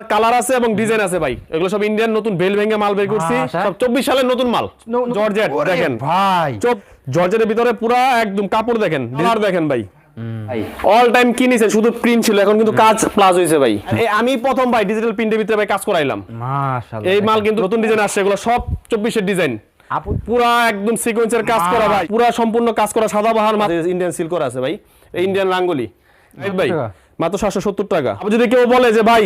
Colour আছে এবং design আছে ভাই। এগুলো সব ইন্ডিয়ান নতুন বেল ভেঙে মাল বের করছি। আচ্ছা। সব চব্বিশ সালের নতুন মাল। জর্জেট দেখেন। ভাই। জর্জেটের ভিতরে পুরা একদম কাপড় দেখেন কালার দেখেন ভাই। অল টাইম কি নিছেন শুধু প্রিন্ট ছিল এখন কিন্তু কাজ প্লাস হয়েছে ভাই। এই আমি প্রথম ভাই ডিজিটাল প্রিন্টের ভিতরে ভাই কাজ করাইলাম। এই মাল কিন্তু নতুন ডিজাইন আসছে এগুলো সব চব্বিশের ডিজাইন পুরা একদম সিকোয়েন্সের কাজ করা ভাই। পুরা সম্পূর্ণ কাজ করা সাদা বাহার মাঝে ইন্ডিয়ান সিল করা আছে ভাই। এই ইন্ডিয়ান রাঙ্গুলি ভাই মাত্র সাতশো সত্তর টাকা। যদি কেউ বলে যে ভাই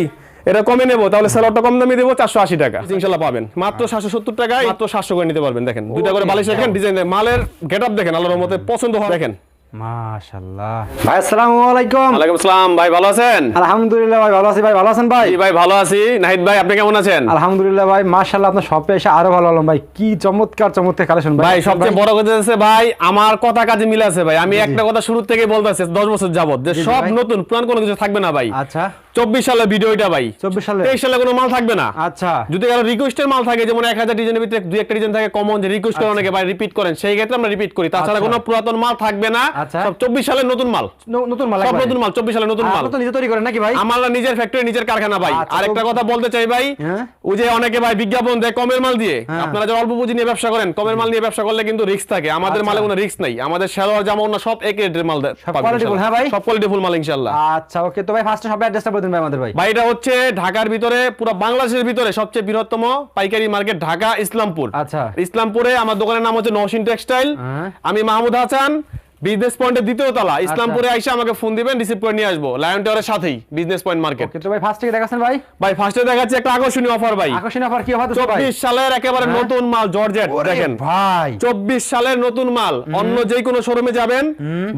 এটা কমে নেব তাহলে স্যালারটা কম দামে দেবো চারশো আশি টাকা। ইনশাল্লাহ পাবেন। মাত্র সাতশো সত্তর টাকায় মাত্র সাতশো করে নিতে পারবেন দেখেন। দুইটা করে বালিশ দেখেন ডিজাইন মালের গেট আপ দেখেন আল্লাহর মতে পছন্দ হয় দেখেন। মাশাআল্লাহ। ভাই আসসালামু আলাইকুম। ওয়ালাইকুম আসসালাম ভাই ভালো আছেন? আলহামদুলিল্লাহ ভাই ভালো আছি ভাই ভালো আছেন ভাই? ভাই ভালো আছি। নাহিদ ভাই আপনি কেমন আছেন? আলহামদুলিল্লাহ ভাই মাশাআল্লাহ আপনার শপে এসে আরও ভালো হলাম ভাই। কি চমৎকার চমৎকার কালেকশন ভাই। সবচেয়ে বড় কথা হচ্ছে ভাই আমার কথা কাজে মিলে আছে ভাই। আমি একটা কথা শুরু থেকে বলতেছি দশ বছর যাবত যে সব নতুন পুরান কোনো কিছু থাকবে না ভাই। আচ্ছা। চব্বিশ সালের ভিডিও এটা ভাই। 24 সালে? তেইশ সালে কোনো মাল থাকবে না। আচ্ছা। যদি কারও রিকোয়েস্টের মাল থাকে যেমন এক হাজার ডিজাইনের ভিতরে দুই একটা ডিজাইন থাকে কমন যে রিকোয়েস্ট করে অনেকে ভাই রিপিট করেন সেই ক্ষেত্রে আমরা রিপিট করি। তাছাড়া আচ্ছা। কোনো পুরাতন মাল থাকবে না। আচ্ছা। সব চব্বিশ সালের নতুন মাল। নতুন মাল সব নতুন মাল চব্বিশ সালের নতুন মাল। তো নিজে তৈরি করেন নাকি ভাই? আমার নিজের ফ্যাক্টরি নিজের কারখানা ভাই। আচ্ছা, আর একটা কথা বলতে চাই ভাই। হ্যাঁ? ওই যে অনেকে ভাই বিজ্ঞাপন দেয় কমের মাল দিয়ে। হ্যাঁ। আপনারা যারা অল্প পুঁজি নিয়ে ব্যবসা করেন কমের মাল নিয়ে ব্যবসা করলে কিন্তু রিস্ক থাকে। আমাদের আচ্ছা। মালে কোনো রিস্ক নাই। আমাদের সালোয়ার জামা অন্য সব এক রেটের মাল দেয়- সব full, ইনশাল্লাহ। হ্যাঁ ভাই? সব কোয়ালিটি ফুল মাল ইনশাল্লাহ। আচ্ছা ওকে। তো ভাই ফার্স্টে সব অ্যাড্রেসটা বলে দিন ভাই আমাদের ভাই ভাই এটা হচ্ছে ঢাকার ভিতরে পুরো বাংলাদেশের ভিতরে সবচেয়ে বৃহত্তম পাইকারি মার্কেট ঢাকা ইসলামপুর আচ্ছা। ইসলামপুরে আমার দোকানের নাম হচ্ছে নওশিন টেক্সটাইল হ্যাঁ। আমি মাহমুদ হাসান বিজনেস পয়েন্টের দ্বিতীয় তলা ইসলামপুরে আইসা আমাকে ফোন দিবেন রিসিভ করে নিয়ে আসব। লায়ন টাওয়ারের সাথেই বিজনেস পয়েন্ট মার্কেট ওকে তো ভাই ফার্স্ট থেকে দেখাচ্ছেন ভাই? ভাই ফার্স্টে দেখাচ্ছি একটা আকর্ষণীয় অফার ভাই। আকর্ষণীয় অফার কি হবে তো ভাই? চব্বিশ সালের একেবারে হ্যাঁ। নতুন মাল জর্জেট দেখেন। ভাই। চব্বিশ সালের নতুন মাল অন্য যে কোনো শোরুমে যাবেন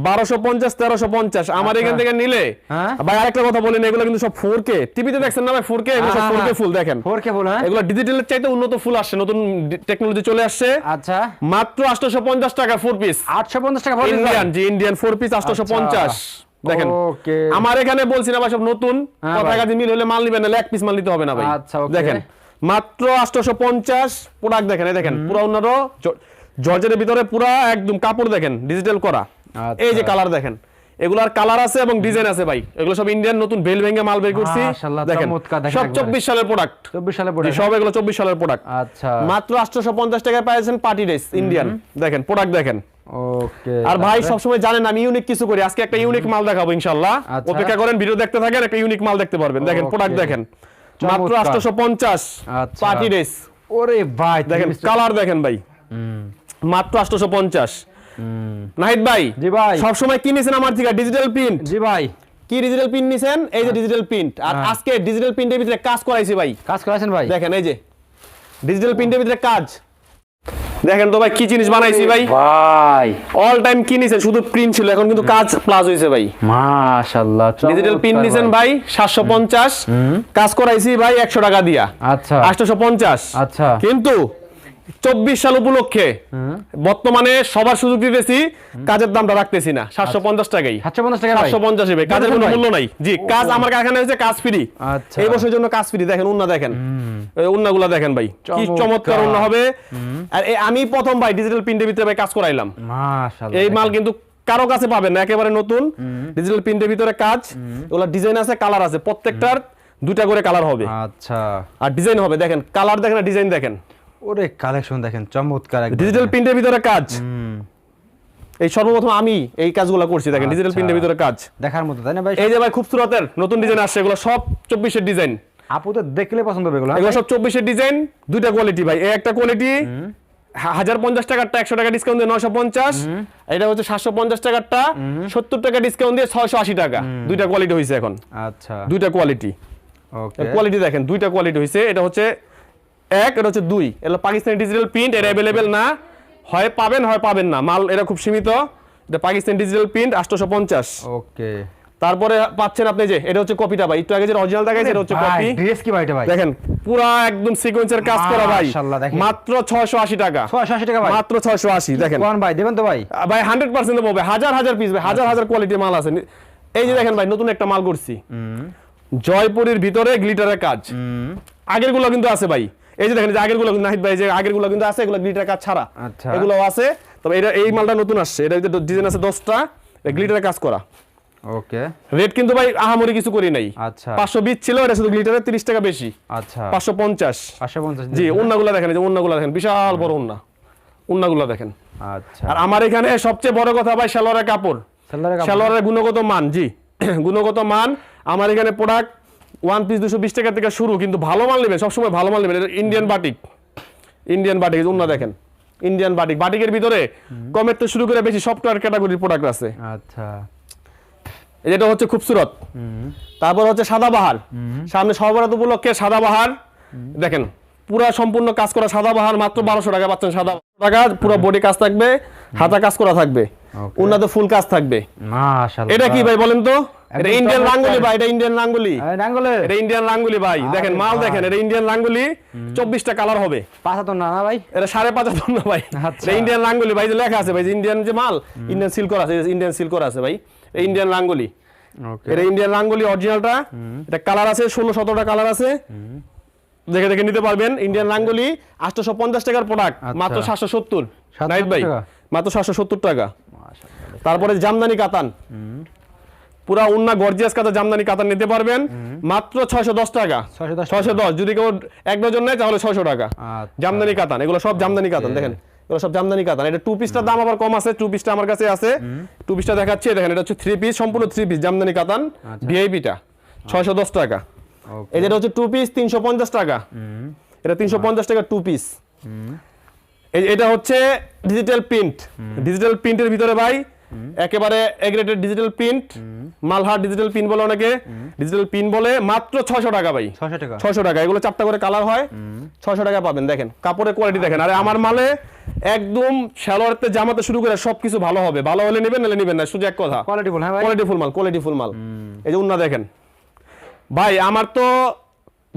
বারোশো পঞ্চাশ তেরোশো পঞ্চাশ। আমার এখান থেকে নিলে হ্যাঁ। ভাই আরেকটা কথা বলেন এগুলো কিন্তু সব ফোর কে টিভিতে দেখছেন না ভাই ফোর কে এগুলো সব হ্যাঁ, ফোর কে হ্যাঁ। ফুল দেখেন। ফোর কে বল হ্যাঁ? এগুলো ডিজিটালের চাইতে উন্নত ফুল আসছে নতুন টেকনোলজি চলে আসছে। আচ্ছা। মাত্র আটশোশো পঞ্চাশ টাকা ফোর পিস আটশো পঞ্চাশ টাকা। ইন্ডিয়ান জি ইন্ডিয়ান ফোর পিস আটশোশো পঞ্চাশ। দেখেন ওকে আমার এখানে বলছি না ভাই সব নতুন। হ্যাঁ কথা কাজে মিল হলে মাল নিবেন না এক পিস মাল নিতে হবে না ভাই। আচ্ছা। দেখেন মাত্র আটশোশো পঞ্চাশ প্রোডাক্ট দেখেন এই দেখেন পুরো অন্যান্য জর্জের ভিতরে পুরো একদম কাপড় দেখেন ডিজিটাল করা। আচ্ছা। এই যে কালার দেখেন এগুলার কালার আছে এবং ডিজাইন আছে ভাই। এগুলো সব ইন্ডিয়ান নতুন বেল ভেঙে মাল বের করছি। দেখেন সব একবারে। চব্বিশ সালের প্রোডাক্ট চব্বিশ সালে পড়ে সব এগুলো চব্বিশ সালের প্রোডাক্ট আচ্ছা। মাত্র আটশোশো পঞ্চাশ টাকায় পাইছেন পার্টি ড্রেস ইন্ডিয়ান দেখেন প্রোডাক্ট দেখেন। ওকে আর ভাই সবসময় জানেন আমি ইউনিক কিছু করি। আজকে একটা ইউনিক মাল দেখাবো ইনশাল্লাহ আচ্ছা। অপেক্ষা করেন ভিডিও দেখতে থাকেন একটা ইউনিক মাল দেখতে পারবেন। দেখেন প্রোডাক্ট দেখেন। মাত্র চমৎকার। আটশোশো পঞ্চাশ আচ্ছা। পার্টি ড্রেস ওরে ভাই দেখেন কালার দেখেন ভাই। মাত্র আটশোশো পঞ্চাশ নাহিদ ভাই জি ভাই। সবসময় কি নিছেন আমার থেকে? ডিজিটাল প্রিন্ট জি ভাই। কি ডিজিটাল প্রিন্ট নিছেন? এই যে ডিজিটাল প্রিন্ট আর হ্যাঁ। আজকে ডিজিটাল প্রিন্টের ভিতরে কাজ করাইছি ভাই। কাজ করেছেন ভাই? দেখেন এই যে ডিজিটাল প্রিন্টের ভিতরে কাজ। দেখেন তো ভাই কি জিনিস বানাইছি ভাই? ভাই। অল টাইম কি নিছেন? শুধু প্রিন্ট ছিল এখন কিন্তু কাজ প্লাস হয়েছে ভাই। মাশাআল্লাহ ডিজিটাল প্রিন্ট নিছেন ভাই সাতশো পঞ্চাশ। কাজ করাইছি ভাই একশো টাকা দিয়া। আচ্ছা। আটশোশো পঞ্চাশ। আচ্ছা। কিন্তু চব্বিশ সাল উপলক্ষে বর্তমানে সবার সুযোগ দিতেছি কাজের দামটা রাখতেছি না। সাতশো পঞ্চাশ টাকাই। সাতশো পঞ্চাশ টাকা সাতশো পঞ্চাশ কাজের কোনো মূল্য নাই। জি কাজ আমার কারখানা হয়েছে কাজ ফ্রি আচ্ছা। এই বছরের জন্য কাজ ফ্রি দেখেন উন্না দেখেন। উন্নাগুলা দেখেন ভাই কি চমৎকার। উন্না হবে। আর আমি প্রথম ভাই ডিজিটাল প্রিন্টের ভিতরে ভাই কাজ করাইলাম। এই মাল কিন্তু কারও কাছে পাবেন না একেবারে নতুন। ডিজিটাল প্রিন্টের ভিতরে কাজ। ওগুলা ডিজাইন আছে কালার আছে। প্রত্যেকটার দুইটা করে কালার হবে। আচ্ছা। আর ডিজাইন হবে দেখেন। কালার দেখেন আর ডিজাইন দেখেন। ওরে কালেকশন দেখেন চমৎকার ডিজিটাল প্রিন্টের ভিতরে কাজ। এই সর্বপ্রথম আমি এই কাজগুলো করছি দেখেন ডিজিটাল আচ্ছা। প্রিন্টের ভিতরে কাজ। দেখার মতো তাই না ভাই? এই যে ভাই খুব সুরতের নতুন ডিজাইন আসছে এগুলো সব চব্বিশের ডিজাইন আপু তো দেখলে পছন্দ হবে এগুলো হ্যাঁ এগুলো ভাই? সব চব্বিশের ডিজাইন দুইটা কোয়ালিটি ভাই। এই একটা কোয়ালিটি হাজার পঞ্চাশ টাকারটা একশো টাকা ডিসকাউন্ট দিয়ে নশো পঞ্চাশ। এটা হচ্ছে সাতশো পঞ্চাশ টাকারটা সত্তর টাকা ডিসকাউন্ট দিয়ে ছয়শো আশি টাকা। দুইটা কোয়ালিটি হয়েছে এখন। আচ্ছা। দুইটা কোয়ালিটি কোয়ালিটি দেখেন দুইটা কোয়ালিটি হয়েছে এটা হচ্ছে এক এটা হচ্ছে দুই। এটা পাকিস্তানি ডিজিটাল প্রিন্ট এটা অ্যাভেলেবেল না। হয় পাবেন হয় পাবেন না। মাল এটা খুব সীমিত। এটা পাকিস্তানি ডিজিটাল প্রিন্ট আটশোশো পঞ্চাশ। ওকে। তারপরে পাচ্ছেন আপনি যে এটা হচ্ছে কপিটা ভাই। একটু আগে যে অরিজিনাল দেখাইছে এটা হচ্ছে কপি ড্রেস কি ভাই এটা ভাই? দেখেন পুরা একদম সিকোয়েন্সের কাজ করা ভাই। মাশাআল্লাহ, দেখেন। মাত্র ছয়শো আশি টাকা। ছয়শো আশি টাকা ভাই? মাত্র ছয়শো আশি দেখেন। কোন ভাই? দেবেন তো ভাই? ভাই হান্ড্রেড পার্সেন্ট পাবে হাজার হাজার পিস ভাই। হাজার হাজার কোয়ালিটির মাল আছে। এই যে দেখেন ভাই নতুন একটা মাল করছি। জয়পুরের ভিতরে গ্লিটারের কাজ। আগেরগুলো কিন্তু আছে ভাই। এই যে দেখেন যে আগেরগুলো নাহিদ ভাই যে আগেরগুলো কিন্তু আছে এগুলো গ্লিটার কাজ ছাড়া। আচ্ছা। এগুলো আছে। তবে এটা এই মালটা নতুন আসছে। এটা ডিজাইন আছে দশটা। গ্লিটারের কাজ করা। ওকে। রেট কিন্তু ভাই আহামরি কিছু করি নাই। আচ্ছা। পাঁচশো বিশ ছিল এটা শুধু গ্লিটারে তিরিশ টাকা বেশি। আচ্ছা। পাঁচশো পঞ্চাশ। পাঁচশো পঞ্চাশ জি উন্নাগুলা দেখেন এই যে উন্নাগুলা দেখেন বিশাল বড় উন্না উন্নাগুলা দেখেন। আচ্ছা। আর আমার এখানে সবচেয়ে বড় কথা ভাই সালোয়ারের কাপড়। সালোয়ারের গুণগত মান জি। গুণগত মান আমার এখানে প্রোডাক্ট ওয়ান পিস দুশো বিশ টাকা থেকে শুরু কিন্তু ভালো মাল নেবেন সবসময় ভালো মাল নেবেন এটা ইন্ডিয়ান বাটিক ইন্ডিয়ান বাটিক এই যে উন্না দেখেন। ইন্ডিয়ান বাটিক বাটিকের ভিতরে কমের তো শুরু করে বেশি সফটওয়্যার ক্যাটাগরির প্রোডাক্ট আছে। আচ্ছা। এটা হচ্ছে খুবসুরত তারপর হচ্ছে সাদাবাহার সামনে সর্বরাত উপলক্ষে সাদাবাহার দেখেন পুরা সম্পূর্ণ কাজ করা সাদাবাহার মাত্র বারোশো টাকা পাচ্ছেন সাদা টাকা পুরো বডি কাজ থাকবে হাতা কাজ করা থাকবে। উন্নত ফুল কাজ থাকবে। মাশাআল্লাহ। এটা কি ভাই বলেন তো? এটা ইন্ডিয়ান রাঙ্গুলি ভাই এটা ইন্ডিয়ান রাঙ্গুলি। এই নাঙ্গলে এটা ইন্ডিয়ান রাঙ্গুলি ভাই। দেখেন মাল দেখেন এটা ইন্ডিয়ান রাঙ্গুলি চব্বিশটা কালার হবে। পাঁচা তো না না ভাই? এটা না ভাই। আচ্ছা। এটা ইন্ডিয়ান রাঙ্গুলি ভাই যে লেখা আছে ভাই যে ইন্ডিয়ান যে মাল ইন্ডিয়ান সিল করা আছে ইন্ডিয়ান সিল করা আছে ভাই। ইন্ডিয়ান রাঙ্গুলি। ওকে এটা ইন্ডিয়ান রাঙ্গুলি অরিজিনালটা এটা কালার আছে ষোলো সতেরোটা কালার আছে। দেখে দেখে নিতে পারবেন ইন্ডিয়ান রাঙ্গুলি আটশোশো পঞ্চাশ টাকার প্রোডাক্ট আচ্ছা। মাত্র সাতশো সত্তর। 770 নাইট ভাই? মাত্র সাতশো সত্তর টাকা। মাশাআল্লাহ তারপরে জামদানি কাতান। পুরা উন্না গর্জিয়াস কাতা জামদানি কাতান নিতে পারবেন। মাত্র ছয়শো দশ টাকা। ছয়শো দশ যদি কেউ এক ডজন নেয় তাহলে ছয়শো টাকা। আচ্ছা। জামদানি কাতান। এগুলো সব জামদানি কাতান দেখেন। এগুলো সব জামদানি কাতান। এটা টু পিসটার দাম আবার কম আছে। টু পিসটা আমার কাছে আছে। টু পিসটা দেখাচ্ছি। দেখেন এটা হচ্ছে থ্রি পিস সম্পূর্ণ থ্রি পিস জামদানি কাতান। আচ্ছা। ভিআইপিটা ছয়শো দশ টাকা। যেটা হচ্ছে টু পিস তিনশো পঞ্চাশ টাকা। এটা তিনশো পঞ্চাশ টাকা টু পিস এটা হচ্ছে ডিজিটাল প্রিন্ট ডিজিটাল প্রিন্টের ভিতরে ভাই একেবারে এগ্রেটেড ডিজিটাল প্রিন্ট মালহার ডিজিটাল প্রিন্ট বলে অনেকে। ডিজিটাল প্রিন্ট বলে মাত্র ছয়শো টাকা ভাই। 600 টাকা। ছয়শো টাকা। এগুলো চারটা করে কালার হয়। ছয়শো টাকা পাবেন দেখেন। কাপড়ের কোয়ালিটি দেখেন। আরে আমার মালে একদম শ্যালোয়ারতে জামাতে শুরু করে সবকিছু ভালো হবে। ভালো হলে নেবেন নাহলে নেবেন না। শুধু এক কথা। কোয়ালিটি হ্যাঁ কোয়ালিটি ফুল মাল কোয়ালিটি ফুল মাল। এই যে উন্না দেখেন। ভাই আমার তো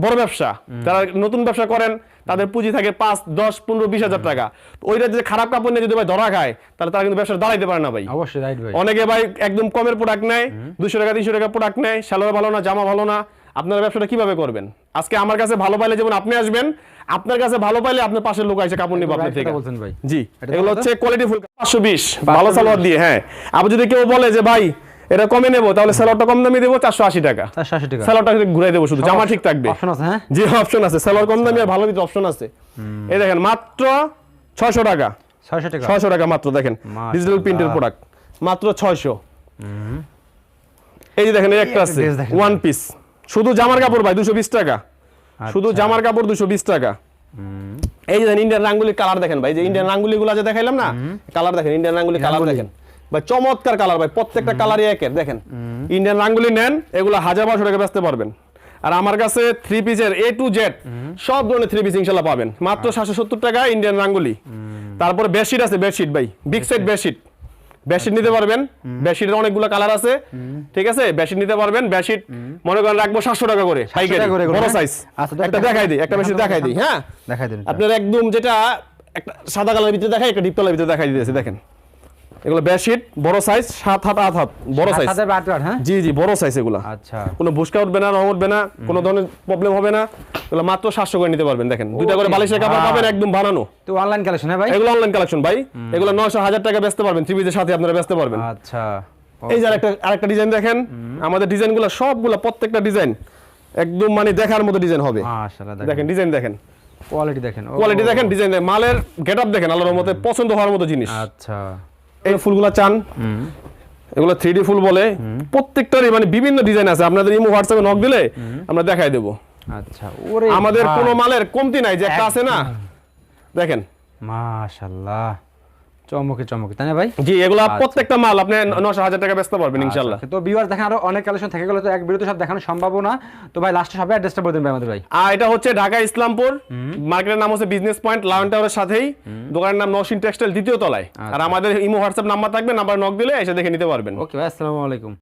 বড় ব্যবসা। যারা নতুন ব্যবসা করেন তাদের পুঁজি থাকে পাঁচ দশ পনেরো বিশ হাজার টাকা। ওইটা যে খারাপ কাপড় নিয়ে যদি ভাই ধরা খায় তাহলে তারা কিন্তু ব্যবসা দাঁড়াইতে পারে না ভাই। অবশ্যই রাইট ভাই অনেকে ভাই একদম কমের প্রোডাক্ট নেয় দুশো টাকা তিনশো টাকা প্রোডাক্ট নেয় সালোয়ার ভালো না জামা ভালো না। আপনারা ব্যবসাটা কীভাবে করবেন? আজকে আমার কাছে ভালো পাইলে যেমন আপনি আসবেন আপনার কাছে ভালো পাইলে আপনার পাশের লোক এসে কাপড় নিবে আপনার থেকে। জি এগুলো হচ্ছে কোয়ালিটি ফুল পাঁচশো বিশ ভালো সালোয়ার দিয়ে হ্যাঁ। আবার যদি কেউ বলে যে ভাই এটা কমে নেব তাহলে সালোয়ারটা কম দামে দেবো চারশো আশি টাকা। 480 টাকা। সালোয়ারটা কিন্তু ঘুরাই দেবো শুধু জামা ঠিক থাকবে। অপশন আছে হ্যাঁ? জি অপশন আছে সালোয়ার কম দামে আর ভালো দিতে অপশন আছে। এই দেখেন মাত্র ছয়শো টাকা। 600 টাকা? ছয়শো টাকা মাত্র দেখেন ডিজিটাল প্রিন্টের প্রোডাক্ট মাত্র ছয়শো। এই যে দেখেন এই একটা আছে ওয়ান পিস শুধু জামার কাপড় ভাই দুশো বিশ টাকা। শুধু আচ্ছা। জামার কাপড় দুশো বিশ টাকা। এই যে ইন্ডিয়ান রাঙ্গুলির কালার দেখেন ভাই যে ইন্ডিয়ান রাঙ্গুলি গুলো যে দেখাইলাম না কালার দেখেন ইন্ডিয়ান রাঙ্গুলি কালার দেখেন। ভাই চমৎকার কালার ভাই প্রত্যেকটা কালারই একের দেখেন। ইন্ডিয়ান রাঙ্গুলি নেন এগুলো হাজার বারোশো টাকা বেচতে পারবেন। আর আমার কাছে থ্রি পিসের এ টু জেড সব ধরনের থ্রি পিস ইনশাল্লাহ পাবেন। মাত্র সাতশো সত্তর টাকা ইন্ডিয়ান রাঙ্গুলি তারপরে বেডশিট আছে বেডশিট ভাই বিগ সাইড বেডশিট। বেডশিট। নিতে পারবেন বেডশিটের অনেকগুলো কালার আছে। ঠিক আছে? বেডশিট নিতে পারবেন বেডশিট মনে করেন রাখব সাতশো টাকা করে বড় হ্যাঁ? সাইজ আচ্ছা, একটা দেখাই দিই একটা বেশি দেখাই দিই হ্যাঁ? দেখাই দিন আপনার একদম যেটা একটা সাদা কালার ভিতরে দেখাই একটা ডিপ কালার ভিতরে দেখাই দিতেছি দেখেন। এগুলো বেডশিট বড় সাইজ সাত হাত আট হাত বড় সাইজ সাথে বাট বাট হ্যাঁ? জি জি বড় সাইজ এগুলো। আচ্ছা। কোনো বুসকা উঠবে না রং উঠবে না কোনো ধরনের প্রবলেম হবে না। এগুলো মাত্র সাতশো করে নিতে পারবেন দেখেন। দুইটা করে বালিশের কাপড় পাবেন একদম বানানো। তো অনলাইন কালেকশন হ্যাঁ ভাই? এগুলো অনলাইন কালেকশন ভাই। এগুলো নয়শো হাজার টাকা বেচতে পারবেন পিসের সাথে আপনারা বেচতে পারবেন। আচ্ছা। এই যে আরেকটা আরেকটা ডিজাইন দেখেন। আমাদের ডিজাইনগুলো সবগুলো প্রত্যেকটা ডিজাইন একদম মানে দেখার মতো ডিজাইন হবে। মাশাআল্লাহ দেখেন। দেখেন ডিজাইন দেখেন। কোয়ালিটি দেখেন। কোয়ালিটি দেখেন ডিজাইন দেখেন। মালের গেটআপ দেখেন আল্লাহর মতে পছন্দ হওয়ার মতো জিনিস। আচ্ছা। এই ফুলগুলো চান। এগুলো থ্রি ফুল বলে। প্রত্যেকটারই মানে বিভিন্ন ডিজাইন আছে। আপনাদের ইমো হোয়াটসঅ্যাপে নক দিলে আমরা দেখাই দেবো। আচ্ছা ওরে আমাদের কোনো মালের কমতি নাই যে একটা আছে না। দেখেন। মাশাআল্লাহ চমকে চমকে তাই না ভাই? জি এগুলো প্রত্যেকটা মাল আপনি নশো হাজার টাকা বেচতে পারবেন ইনশাল্লাহ। আচ্ছা, তো ভিউয়ার দেখেন আরও অনেক কালেকশন থেকে গেলে তো এক ভিডিওতে সব দেখানো সম্ভব না। তো ভাই লাস্টে সবাই অ্যাড্রেসটা বলে দিন ভাই আমাদের ভাই। আর এটা হচ্ছে ঢাকা ইসলামপুর। মার্কেটের নাম হচ্ছে বিজনেস পয়েন্ট লায়ন টাওয়ারের সাথেই। দোকানের নাম নসিন টেক্সটাইল দ্বিতীয় তলায়। আর আচ্ছা। আমাদের ইমো হোয়াটসঅ্যাপ নাম্বার থাকবে নাম্বার নক দিলে এসে দেখে নিতে পারবেন। ওকে ভাই আসসালামু আলাইকুম।